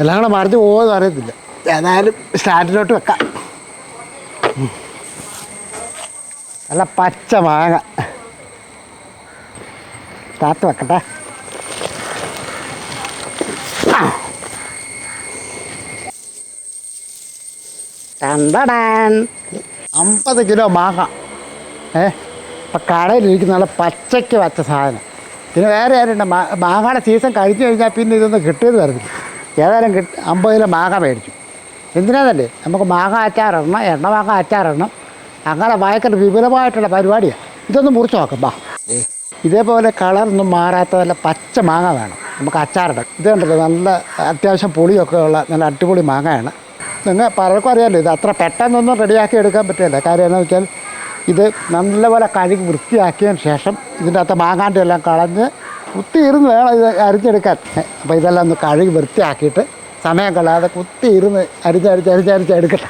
എല്ലാം കൂടെ മറിഞ്ഞ് പോകുമെന്ന് അറിയത്തില്ല. ഏതായാലും സ്റ്റാൻഡിലോട്ട് വെക്കാം. നല്ല പച്ച മാങ്ങ. താത്ത് വെക്കട്ടെ. അമ്പത് കിലോ മാങ്ങ. ഏ അപ്പം കടയിലിരിക്കുന്ന നല്ല പച്ചയ്ക്ക് വച്ച സാധനം. പിന്നെ വേറെ ആരുണ്ട്? മാ- മാങ്ങയുടെ സീസൺ കഴിഞ്ഞു കഴിഞ്ഞാൽ പിന്നെ ഇതൊന്നും കിട്ടിയത് വരത്തില്ല ഏതായാലും കിട്ടി അമ്പത് കിലോ മാങ്ങ മേടിച്ചു. എന്തിനാന്നല്ലേ നമുക്ക് മാങ്ങ അച്ചാറിടണം എണ്ണ മാങ്ങ അച്ചാറിടണം. അങ്ങനെ ഭയങ്കര വിപുലമായിട്ടുള്ള പരിപാടിയാണ് ഇതൊന്ന് മുറിച്ച് നോക്കാം ബാ. ഇതേപോലെ കളറൊന്നും മാറാത്ത നല്ല പച്ച മാങ്ങ വേണം. നമുക്ക് അച്ചാറിടാം. ഇത് കണ്ടല്ലോ നല്ല അത്യാവശ്യം പുളിയൊക്കെ ഉള്ള നല്ല അടിപൊളി മാങ്ങയാണ്. നിങ്ങൾ പലർക്കും അറിയാമല്ലോ ഇത് അത്ര പെട്ടെന്നൊന്നും റെഡിയാക്കി എടുക്കാൻ പറ്റില്ല. കാര്യം എന്താണെന്ന് വെച്ചാൽ ഇത് നല്ലപോലെ കഴുകി വൃത്തിയാക്കിയതിന് ശേഷം ഇതിന്റെ അകത്ത് മാങ്ങാന്റെ എല്ലാം കളഞ്ഞ് കുത്തിയിരുന്ന് വേണം ഇത് അരിഞ്ഞെടുക്കാൻ. അപ്പോൾ ഇതെല്ലാം ഒന്ന് കഴുകി വൃത്തിയാക്കിയിട്ട് സമയം കളയാതെ കുത്തിയിരുന്ന് അരിഞ്ഞരിച്ച് അരിഞ്ഞരിച്ച് എടുക്കട്ടെ.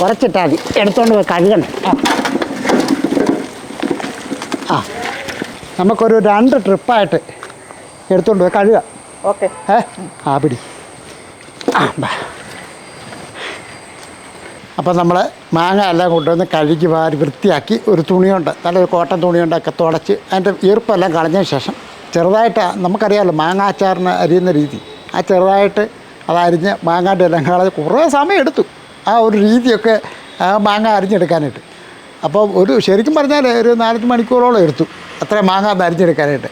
കുറച്ചിട്ടാൽ മതി. എടുത്തോണ്ട് പോയി കഴുകണം. ആ. നമുക്കൊരു രണ്ട് ട്രിപ്പായിട്ട് എടുത്തോണ്ട് പോയി കഴുകാം. ഓക്കെ. ഏ? അപ്പം നമ്മൾ മാങ്ങ എല്ലാം കൊണ്ടുവന്ന് കഴുകി വാരി വൃത്തിയാക്കി ഒരു തുണിയുണ്ട്. നല്ലൊരു കോട്ടൺ തുണിയുണ്ടൊക്കെ തുടച്ച് അതിന്റെ ഈർപ്പെല്ലാം കളഞ്ഞതിന് ശേഷം ചെറുതായിട്ട് നമുക്കറിയാമല്ലോ മാങ്ങ അച്ചാറിന് അരിയുന്ന രീതി. ആ ചെറുതായിട്ട് അത് അരിഞ്ഞ് മാങ്ങാന്റെ എല്ലാം കളഞ്ഞ് കുറേ സമയം എടുത്തു. ആ ഒരു രീതിയൊക്കെ ആ മാങ്ങ അരിഞ്ഞെടുക്കാനായിട്ട്. അപ്പോൾ ഒരു ശരിക്കും പറഞ്ഞാൽ ഒരു നാലഞ്ച് മണിക്കൂറോളം എടുത്തു. അത്ര മാങ്ങ അത് അരിഞ്ഞെടുക്കാനായിട്ട്.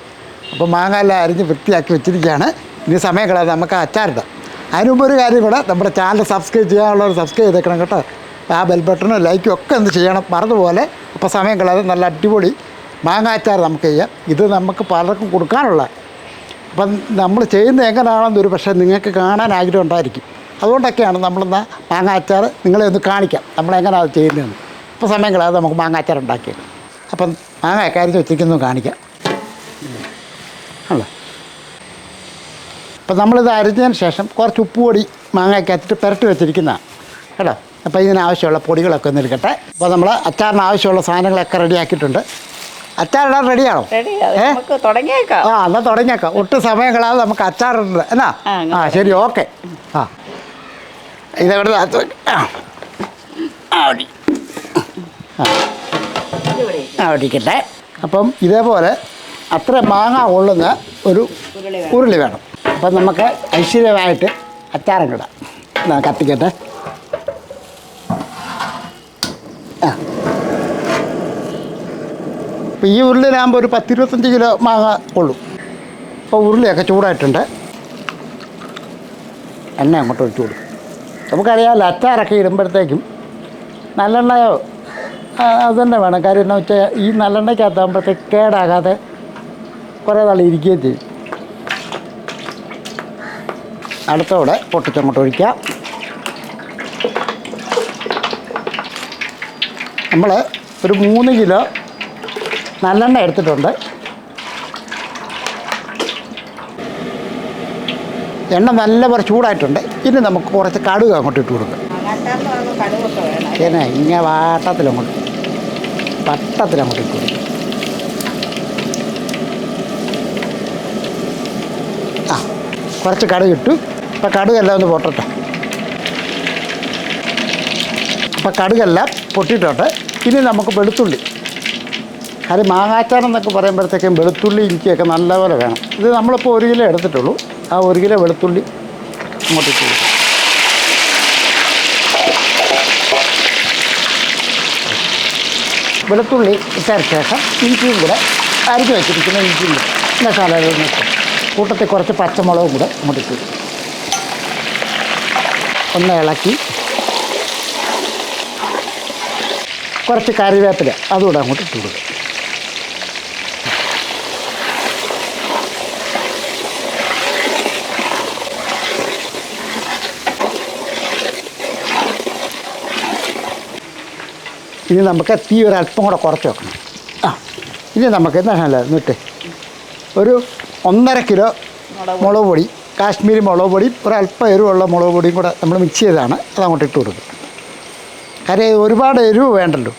അപ്പോൾ മാങ്ങ എല്ലാം അരിഞ്ഞ് വൃത്തിയാക്കി വെച്ചിരിക്കുകയാണ്. ഇനി സമയം കളയാതെ നമുക്ക് അച്ചാറിടാം. അതിന് മുമ്പ് ഒരു കാര്യം കൂടെ നമ്മുടെ ചാനൽ സബ്സ്ക്രൈബ് ചെയ്യാനുള്ളവർ സബ്സ്ക്രൈബ് ചെയ്തേക്കണം കേട്ടോ. ആ ബെൽ ബട്ടണും ലൈക്കും ഒക്കെ എന്ത് ചെയ്യണം. മറന്നുപോലെ അപ്പോൾ സമയം കളയാതെ നല്ല അടിപൊളി മാങ്ങ അച്ചാർ നമുക്ക് ചെയ്യാം. ഇത് നമുക്ക് പലർക്കും കൊടുക്കാനുള്ള. അപ്പം നമ്മൾ ചെയ്യുന്നത് എങ്ങനെയാണെന്ന് ഒരു പക്ഷേ നിങ്ങൾക്ക് കാണാൻ ആഗ്രഹം ഉണ്ടായിരിക്കും. അതുകൊണ്ടൊക്കെയാണ് നമ്മളെന്നാ മാങ്ങ അച്ചാർ നിങ്ങളെ ഒന്ന് കാണിക്കാം. നമ്മളെങ്ങനെയാണ് അത് ചെയ്യുന്നതെന്ന്. ഇപ്പോൾ സമയം കളയാതെ നമുക്ക് മാങ്ങ അച്ചാർ ഉണ്ടാക്കിയത് അപ്പം മാങ്ങ അക്കാര്യം വെച്ചിരിക്കുന്നു കാണിക്കാം. അല്ല? അപ്പം നമ്മളിത് അരിഞ്ഞതിന് ശേഷം കുറച്ച് ഉപ്പുപൊടി മാങ്ങയ്ക്കകത്തിട്ട് പുരട്ടി വെച്ചിരിക്കുന്നതാണ് കേട്ടോ? അപ്പോൾ ഇതിനാവശ്യമുള്ള പൊടികളൊക്കെ ഒന്ന് എടുക്കട്ടെ. അപ്പോൾ നമ്മൾ അച്ചാറിന് ആവശ്യമുള്ള സാധനങ്ങളൊക്കെ റെഡിയാക്കിയിട്ടുണ്ട് അച്ചാറിടാൻ റെഡിയാണോ ആ എന്നാൽ തുടങ്ങിയേക്കാം. ഒട്ടും സമയം കളാതെ നമുക്ക് അച്ചാറുണ്ട് എന്നാ? ആ, ശരി ഓക്കെ. ആ. ഇതെവിടെ. ആ. ഓടിക്കട്ടെ ഇരിക്കട്ടെ. അപ്പം ഇതേപോലെ അത്ര മാങ്ങ കൊള്ളുന്ന ഒരു ഉരുളി വേണം. അപ്പം നമുക്ക് ഐശ്വര്യമായിട്ട് അച്ചാരം കിടാം. എന്നാൽ കത്തിക്കട്ടെ. ആ. അപ്പോൾ ഈ ഉരുളിനാകുമ്പോൾ ഒരു പത്തിരുപത്തഞ്ച് കിലോ മാങ്ങ കൊള്ളും അപ്പോൾ ഉരുളിയൊക്കെ ചൂടായിട്ടുണ്ട്. എണ്ണ അങ്ങോട്ട് ഒഴിച്ചു കൊടുക്കും. നമുക്കറിയാമല്ലോ അച്ചാറൊക്കെ ഇടുമ്പോഴത്തേക്കും നല്ലെണ്ണയോ? അത് തന്നെ വേണം. കാര്യം എന്താ വെച്ചാൽ ഈ നല്ലെണ്ണയ്ക്കകത്താകുമ്പോഴത്തേക്ക് കേടാകാതെ കുറേ നാൾ ഇരിക്കുകയും ചെയ്യും. അടുത്തോടെ പൊട്ടിച്ചങ്ങോട്ട് ഒഴിക്കാം. നമ്മൾ ഒരു മൂന്ന് കിലോ നല്ലെണ്ണ എടുത്തിട്ടുണ്ട്. എണ്ണ നല്ല കുറച്ച് ചൂടായിട്ടുണ്ട്. ഇനി നമുക്ക് കുറച്ച് കടുക് അങ്ങോട്ട് ഇട്ട് കൊടുക്കാം. ഇങ്ങനെ വാട്ടത്തിലങ്ങോട്ട് വട്ടത്തിലങ്ങോട്ട് ഇട്ട് കൊടുക്കും. കുറച്ച് കടുക് ഇട്ടു. അപ്പോൾ കടുകെല്ലാം ഒന്ന് പൊട്ടട്ടെ. അപ്പം കടുകെല്ലാം പൊട്ടിയിട്ടോട്ടെ ഇനി നമുക്ക് വെളുത്തുള്ളി. അത് മാങ്ങാച്ചാർ എന്നൊക്കെ പറയുമ്പോഴത്തേക്കും വെളുത്തുള്ളി ഇഞ്ചിയൊക്കെ നല്ലപോലെ വേണം. ഇത് നമ്മളിപ്പോൾ ഒരു കിലോ എടുത്തിട്ടുള്ളൂ. ആ ഒരു കിലോ വെളുത്തുള്ളി അങ്ങോട്ട് ഇട്ട് കൊടുക്കും. വെളുത്തുള്ളി ഇട്ടതിന് ശേഷം ഇഞ്ചിയും കൂടെ അരിഞ്ഞ് വെച്ചിരിക്കുന്ന ഇഞ്ചിയും കൂടെ മസാലകൾ നിൽക്കും കൂട്ടത്തിൽ കുറച്ച് പച്ചമുളകും കൂടെ അങ്ങോട്ട് ഇട്ട്. കൊടുക്കും. ഒന്ന് ഇളക്കി. കുറച്ച് കറിവേപ്പില അതുകൂടെ അങ്ങോട്ട് ഇട്ട് കൊടുക്കും ഇനി നമുക്ക് തീ ഒരു അല്പം കൂടെ കുറച്ച് വെക്കണം. ആ. ഇനി നമുക്ക് എന്താണല്ലോ എന്നിട്ട് ഒരു ഒന്നര കിലോ മുളക് പൊടി കാശ്മീരി മുളക് പൊടി ഒരല്പം എരിവുള്ള മുളക് പൊടിയും കൂടെ നമ്മൾ മിക്സ് ചെയ്താണ് അത് അങ്ങോട്ട് ഇട്ട് കൊടുക്കും. കാര്യം ഒരുപാട് എരിവ് വേണ്ടല്ലോ.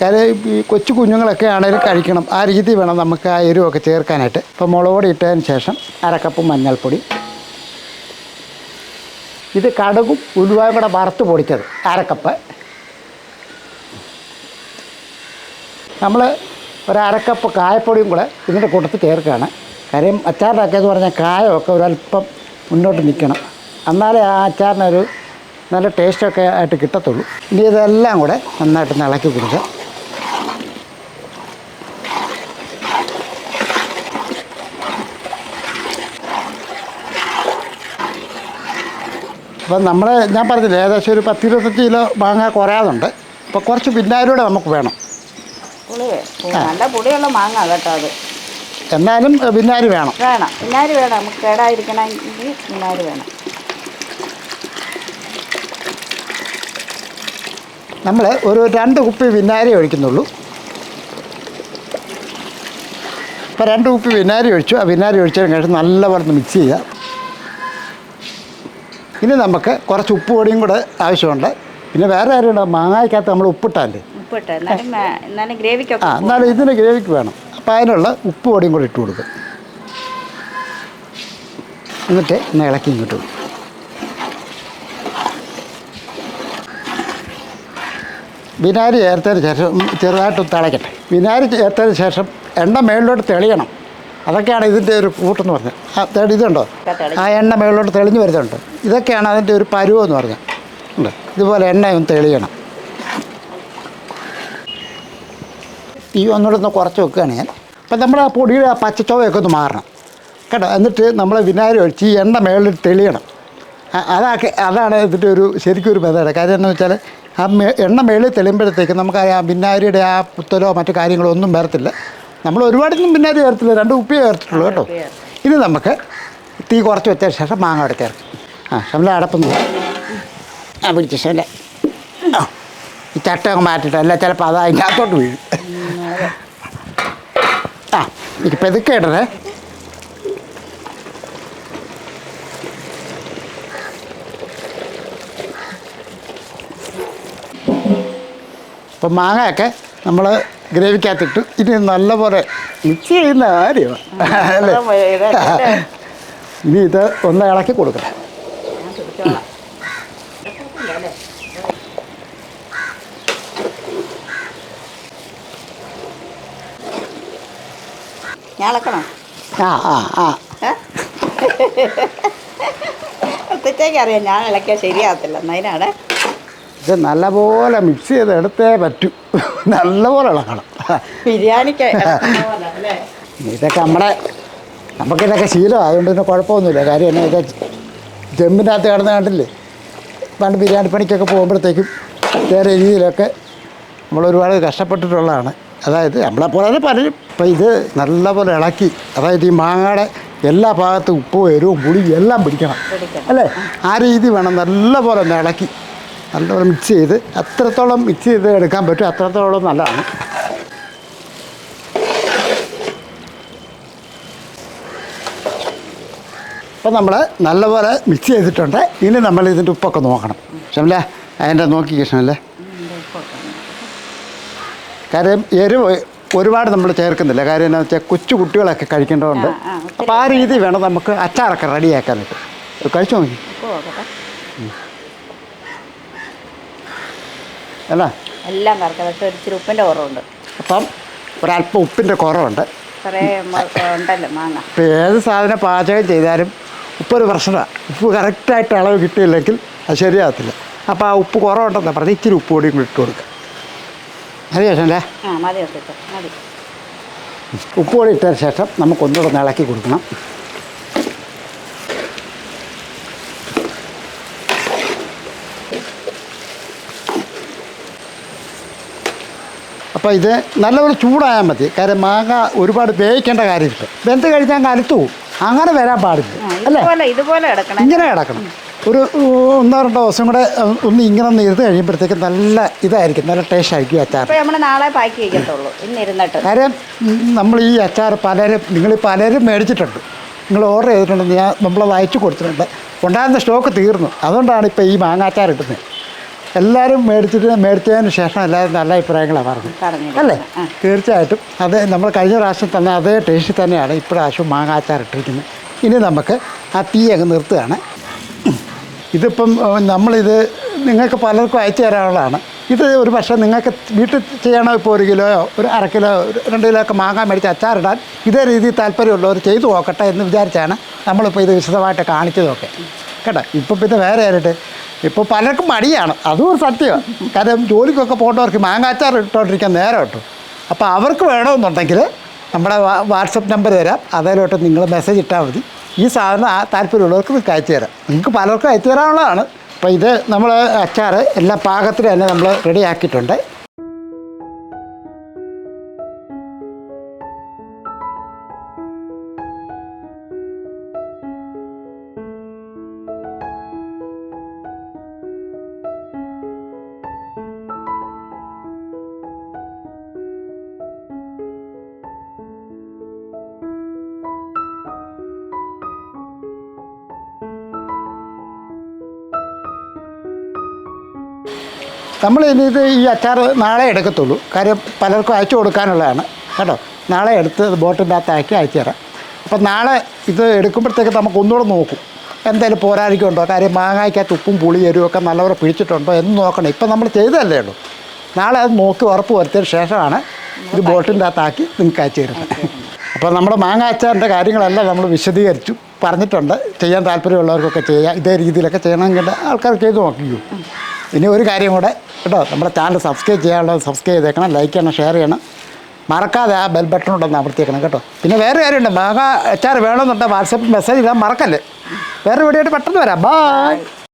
കാര്യം ഈ കൊച്ചു കുഞ്ഞുങ്ങളൊക്കെ ആണെങ്കിലും കഴിക്കണം. ആ രീതി വേണം നമുക്ക് ആ എരിവൊക്കെ ചേർക്കാനായിട്ട്. ഇപ്പോൾ മുളക് പൊടി ഇട്ടതിന് ശേഷം അരക്കപ്പ് മഞ്ഞൾപ്പൊടി. ഇത് കടുകും ഉലുവായും കൂടെ വറുത്ത് പൊടിച്ചത്. അരക്കപ്പ് നമ്മൾ ഒരു അരക്കപ്പ് കായപ്പൊടിയും കൂടെ ഇതിന്റെ കൂട്ടത്തിൽ ചേർക്കുകയാണ്. കാര്യം അച്ചാറിനൊക്കെയെന്ന് പറഞ്ഞാൽ കായമൊക്കെ ഒരല്പം മുന്നോട്ട് നിൽക്കണം. എന്നാലേ ആ അച്ചാറിനൊരു നല്ല ടേസ്റ്റൊക്കെ ആയിട്ട് കിട്ടത്തുള്ളൂ. ഇനി ഇതെല്ലാം കൂടെ നന്നായിട്ട് ഇളക്കി കൊടുക്കുക. അപ്പം നമ്മൾ ഞാൻ പറഞ്ഞില്ലേ ഏകദേശം ഒരു പത്തിരുപത്തഞ്ച് കിലോ മാങ്ങ കുറയാതുണ്ട് അപ്പോൾ കുറച്ച് പിന്നാരൂടെ നമുക്ക് വേണം. നല്ല പൊടിയുള്ള മാങ്ങ കേട്ടോ അത്. എന്നാലും പിന്നാരി വേണം. വേണം. പിന്നാരി വേണം. നമുക്ക് കേടായിരിക്കണമെങ്കിൽ പിന്നാരി വേണം. നമ്മൾ ഒരു രണ്ട് കുപ്പി വിനാരി ഒഴിക്കുന്നുള്ളൂ. ഇപ്പോൾ രണ്ട് കുപ്പി വിനാരി ഒഴിച്ചു. ആ വിനാരി ഒഴിച്ചതിന് ശേഷം നല്ലപോലെ ഒന്ന് മിക്സ് ചെയ്യുക. ഇനി നമുക്ക് കുറച്ച് ഉപ്പ് പൊടിയും കൂടെ ആവശ്യമുണ്ട്. പിന്നെ വേറെ കാര്യമുണ്ട് മാങ്ങായ്ക്കകത്ത് നമ്മൾ ഉപ്പിട്ടാലേ ഉപ്പിട്ട് എന്നാലും മേ- എന്നാലും ഗ്രേവിക്കൊക്കെ ആ എന്നാലും ഇതിന് ഗ്രേവിക്ക് വേണം. അപ്പോൾ അതിനുള്ള ഉപ്പ് പൊടിയും കൂടെ ഇട്ട് കൊടുക്കും. എന്നിട്ട് ഒന്ന് ഇളക്കി ഇങ്ങോട്ട് വിനാരി ചേർത്തതിന് ശേഷം ചെറുതായിട്ട് തിളയ്ക്കട്ടെ വിനാരി ചേർത്തതിന് ശേഷം എണ്ണ മേളിലോട്ട് തെളിയണം. അതൊക്കെയാണ് ഇതിന്റെ ഒരു കൂട്ടെന്ന് പറഞ്ഞത്. ആ തേടി ഇതുണ്ടോ? ആ എണ്ണ മേളിലോട്ട് തെളിഞ്ഞു വരുന്നുണ്ട്. ഇതൊക്കെയാണ് അതിന്റെ ഒരു പരുവെന്ന് പറഞ്ഞത്. ഉണ്ട്. ഇതുപോലെ എണ്ണയും ഒന്ന് തെളിയണം. തീ ഒന്നുകൂടെ ഒന്ന് കുറച്ച് വെക്കുകയാണ് ഞാൻ. അപ്പം നമ്മൾ ആ പൊടിയുടെ ആ പച്ചച്ചോവയൊക്കെ ഒന്ന് മാറണം. കേട്ടോ എന്നിട്ട് നമ്മൾ വിനാഗിരി ഒഴിച്ച് ഈ എണ്ണ മേളിൽ തെളിയണം. അതാക്കി അതാണ് ഇതിന്റെ ഒരു ശരിക്കും ഒരു മെതേഡ്. കാര്യം എന്ന് വെച്ചാൽ ആ മേ എണ്ണ മേളിൽ തെളിയുമ്പോഴത്തേക്ക് നമുക്ക് ആ വിനാഗിരിയുടെ ആ പുത്തലോ മറ്റു കാര്യങ്ങളോ ഒന്നും വരത്തില്ല. നമ്മൾ ഒരുപാടൊന്നും വിനാഗിരി ചേർത്തില്ല രണ്ട് ഉപ്പിയേ ചേർത്തിട്ടുള്ളൂ കേട്ടോ. ഇനി നമുക്ക് തീ കുറച്ച് വെച്ചതിന് ശേഷം മാങ്ങ അവിടെ ചേർക്കും ആ ഷംല അടപ്പൊന്ന് ആ പിടിച്ച ഷംല ആ ഈ ചട്ട അങ്ങ് മാറ്റിട്ട് അല്ല ചിലപ്പോൾ അത് അതിന്റെ അകത്തോട്ട് വീഴും. ആ ഇത് പെതുക്കെ ഇടണേ. ഇപ്പം മാങ്ങയൊക്കെ നമ്മൾ ഗ്രേവിക്കകത്തിട്ട് ഇനി നല്ലപോലെ മിക്സ് ചെയ്യുന്ന കാര്യമാണ് അല്ലേ? ഇനി ഇത് ഒന്ന് ഇളക്കി കൊടുക്കണം ഞാൻ പിടിച്ചോളാം. ഞാൻ ഇളക്കണോ ആ ആ ആ. പ്രത്യേകം അറിയാം ഞാൻ ഇളക്കിയാൽ ശരിയാകത്തില്ല. എന്നതിനാണ് ഇത് നല്ലപോലെ മിക്സ് ചെയ്ത് എടുത്തേ പറ്റൂ. നല്ലപോലെ ഇളക്കണം. ബിരിയാണിക്ക് ഇതൊക്കെ നമ്മുടെ നമുക്കിതൊക്കെ ശീലമാണ് അതുകൊണ്ട് പിന്നെ കുഴപ്പമൊന്നുമില്ല. കാര്യം എന്നാ ഇതൊക്കെ ചെമ്പിനകത്ത് കിടന്ന് കണ്ടില്ലേ? പണ്ട് ബിരിയാണി പണിക്കൊക്കെ പോകുമ്പോഴത്തേക്കും വേറെ രീതിയിലൊക്കെ നമ്മൾ ഒരുപാട് കഷ്ടപ്പെട്ടിട്ടുള്ളതാണ്. അതായത് നമ്മളെപ്പോലെ തന്നെ പലരും ഇപ്പം ഇത് നല്ലപോലെ ഇളക്കി അതായത് ഈ മാങ്ങയുടെ എല്ലാ ഭാഗത്തും ഉപ്പും എരിവും പുളിയും എല്ലാം പിടിക്കണം. അല്ലേ? ആ രീതി വേണം നല്ലപോലെ ഒന്ന് ഇളക്കി നല്ലപോലെ മിക്സ് ചെയ്ത് അത്രത്തോളം മിക്സ് ചെയ്ത് എടുക്കാൻ പറ്റും അത്രത്തോളം നല്ലതാണ്. അപ്പം നമ്മൾ നല്ലപോലെ മിക്സ് ചെയ്തിട്ടുണ്ട്. ഇനി നമ്മൾ ഇതിന്റെ ഉപ്പൊക്കെ നോക്കണം. ഷംല അതിന്റെ നോക്കി കൃഷ്ണല്ലേ കാര്യം എരിവ് ഒരുപാട് നമ്മൾ ചേർക്കുന്നില്ല. കാര്യം എന്താ വെച്ചാൽ കൊച്ചു കുട്ടികളൊക്കെ കഴിക്കേണ്ടതുണ്ട്. അപ്പോൾ ആ രീതി വേണം നമുക്ക് അച്ചാറൊക്കെ റെഡിയാക്കാനായിട്ട് കഴിച്ചു നോക്കി അല്ല? എല്ലാം കറക്റ്റ്. പക്ഷെ ഒരു ഇച്ചിരി ഉപ്പിന്റെ കുറവുണ്ട്. അപ്പം ഒരല്പം ഉപ്പിന്റെ കുറവുണ്ട്. ഇപ്പം ഏത് സാധനം പാചകം ചെയ്താലും ഉപ്പൊരു പ്രശ്നമാണ് ഉപ്പ് കറക്റ്റായിട്ട് അളവ് കിട്ടിയില്ലെങ്കിൽ അത് ശരിയാകത്തില്ല. അപ്പോൾ ആ ഉപ്പ് കുറവുണ്ടെന്നാണ് പറഞ്ഞ്. ഇച്ചിരി ഉപ്പ് കൂടി ഇട്ട് കൊടുക്കുക അത് ശേഷമല്ലേ ആ മതി മതി ഉപ്പ് കൂടി ഇട്ടതിന് ശേഷം നമുക്കൊന്നുകൂടെ ഒന്ന് ഇളക്കി കൊടുക്കണം. അപ്പോൾ ഇത് നല്ലപോലെ ചൂടായാൽ മതി. കാര്യം മാങ്ങ ഒരുപാട് വേവിക്കേണ്ട കാര്യമില്ല. വെന്ത് കഴിഞ്ഞാൽ അങ്ങ് അലുത്തു അങ്ങനെ വരാൻ പാടില്ല. അല്ലേ? ഇതുപോലെ ഇങ്ങനെ കിടക്കണം ഒരു ഒന്നോ രണ്ടോ ദിവസം കൂടെ ഒന്ന് ഇങ്ങനെ ഒന്ന് ഇരുന്ന് കഴിയുമ്പോഴത്തേക്ക് നല്ല ഇതായിരിക്കും നല്ല ടേസ്റ്റ് ആയിരിക്കും അച്ചാർ നമ്മൾ നാളെ പാക്ക് ചെയ്യത്തുള്ളൂ ഇന്ന് കാര്യം നമ്മൾ ഈ അച്ചാർ പലരും നിങ്ങൾ പലരും മേടിച്ചിട്ടുണ്ട്. നിങ്ങൾ ഓർഡർ ചെയ്തിട്ടുണ്ടെന്ന് ഞാൻ നമ്മളത് അയച്ചു കൊടുത്തിട്ടുണ്ട്. ഉണ്ടായിരുന്ന സ്റ്റോക്ക് തീർന്നു. അതുകൊണ്ടാണ് ഇപ്പോൾ ഈ മാങ്ങാച്ചാർ ഇടുന്നത്. എല്ലാവരും മേടിച്ചിട്ട് മേടിച്ചതിന് ശേഷം എല്ലാവരും നല്ല അഭിപ്രായങ്ങളാണ് പറഞ്ഞത്. അല്ലേ. തീർച്ചയായിട്ടും. അത് നമ്മൾ കഴിഞ്ഞ പ്രാവശ്യം തന്നെ അതേ ടേസ്റ്റ് തന്നെയാണ് ഇപ്രാവശ്യം മാങ്ങാച്ചാർ ഇട്ടിരിക്കുന്നത്. ഇനി നമുക്ക് ആ തീ അങ്ങ് നിർത്തുകയാണ്. ഇതിപ്പം നമ്മളിത് നിങ്ങൾക്ക് പലർക്കും അയച്ചു തരാനുള്ളതാണ് ഇത് ഒരു പക്ഷേ നിങ്ങൾക്ക് വീട്ടിൽ ചെയ്യണോ ഇപ്പോൾ ഒരു കിലോയോ ഒരു അര കിലോ രണ്ട് കിലോ ഒക്കെ മാങ്ങാൻ മേടിച്ച് അച്ചാറിടാൻ ഇതേ രീതിയിൽ താല്പര്യമുള്ളവർ ചെയ്തു നോക്കട്ടെ എന്ന് വിചാരിച്ചാണ് നമ്മളിപ്പോൾ ഇത് വിശദമായിട്ട് കാണിച്ചതൊക്കെ കേട്ടോ? ഇപ്പം പിന്നെ വേറെ ആയിട്ട് ഇപ്പോൾ പലർക്കും മടിയാണ്. അതും ഒരു സത്യമാണ് കാരണം ജോലിക്കൊക്കെ പോകേണ്ടവർക്ക് മാങ്ങ അച്ചാർ ഇട്ടുകൊണ്ടിരിക്കാൻ നേരം കിട്ടും. അപ്പോൾ അവർക്ക് വേണമെന്നുണ്ടെങ്കിൽ നമ്മുടെ വാട്സപ്പ് നമ്പർ തരാം. അതിലോട്ട് നിങ്ങൾ മെസ്സേജ് ഇട്ടാൽ മതി. ഈ സാധനം ആ താല്പര്യമുള്ളവർക്ക് അയച്ചു തരാം. നിങ്ങൾക്ക് പലർക്കും അയച്ചു തരാനുള്ളതാണ്. അപ്പോൾ ഇത് നമ്മൾ അച്ചാർ എല്ലാ പാകത്തിൽ തന്നെ നമ്മൾ റെഡിയാക്കിയിട്ടുണ്ട് നമ്മൾ ഇത് ഈ അച്ചാർ നാളെ എടുക്കത്തുള്ളൂ. കാര്യം പലർക്കും അയച്ചു കൊടുക്കാനുള്ളതാണ്. കേട്ടോ? നാളെ എടുത്ത് ബോട്ടിന്റെ അകത്താക്കി അയച്ചു തരാം. അപ്പം നാളെ ഇത് എടുക്കുമ്പോഴത്തേക്ക് നമുക്ക് ഒന്നുകൂടെ നോക്കും. എന്തായാലും പോരാഴിക്കുണ്ടോ കാര്യം മാങ്ങായ്ക്കകത്ത് ഉപ്പും പുളി എരിവൊക്കെ നല്ലപോലെ പിടിച്ചിട്ടുണ്ടോ എന്ന് നോക്കണം. ഇപ്പം നമ്മൾ ചെയ്തതല്ലേ ഉള്ളൂ. നാളെ അത് നോക്കി ഉറപ്പ് വരുത്തിയതിന് ശേഷമാണ് ഇത് ബോട്ടിന്റെ അകത്താക്കി നിങ്ങൾക്ക് അയച്ചു തരുന്നത്. അപ്പോൾ നമ്മുടെ മാങ്ങ അച്ചാറിന്റെ കാര്യങ്ങളെല്ലാം നമ്മൾ വിശദീകരിച്ചു പറഞ്ഞിട്ടുണ്ട്. ചെയ്യാൻ താല്പര്യമുള്ളവർക്കൊക്കെ ചെയ്യാം. ഇതേ രീതിയിലൊക്കെ ചെയ്യണമെങ്കിൽ ആൾക്കാർ ചെയ്ത് നോക്കിക്കൂ. ഇനി ഒരു കാര്യം കൂടെ കേട്ടോ. നമ്മുടെ ചാനൽ സബ്സ്ക്രൈബ് ചെയ്യാനുള്ളത് സബ്സ്ക്രൈബ് ചെയ്തേക്കണം ലൈക്ക് ചെയ്യണം ഷെയർ ചെയ്യണം. മറക്കാതെ ആ ബെൽ ബട്ടൺ ഉണ്ടെന്ന് അമർത്തിയേക്കണം കേട്ടോ. പിന്നെ വേറെ കാര്യമുണ്ട്. മഹാ എച്ച് ആർ വേണമെന്നുണ്ടെങ്കിൽ വാട്സപ്പിൽ മെസ്സേജ് ഇടാൻ മറക്കല്ലേ? വേറെ വീഡിയോ പെട്ടെന്ന് വരാം. ബായ്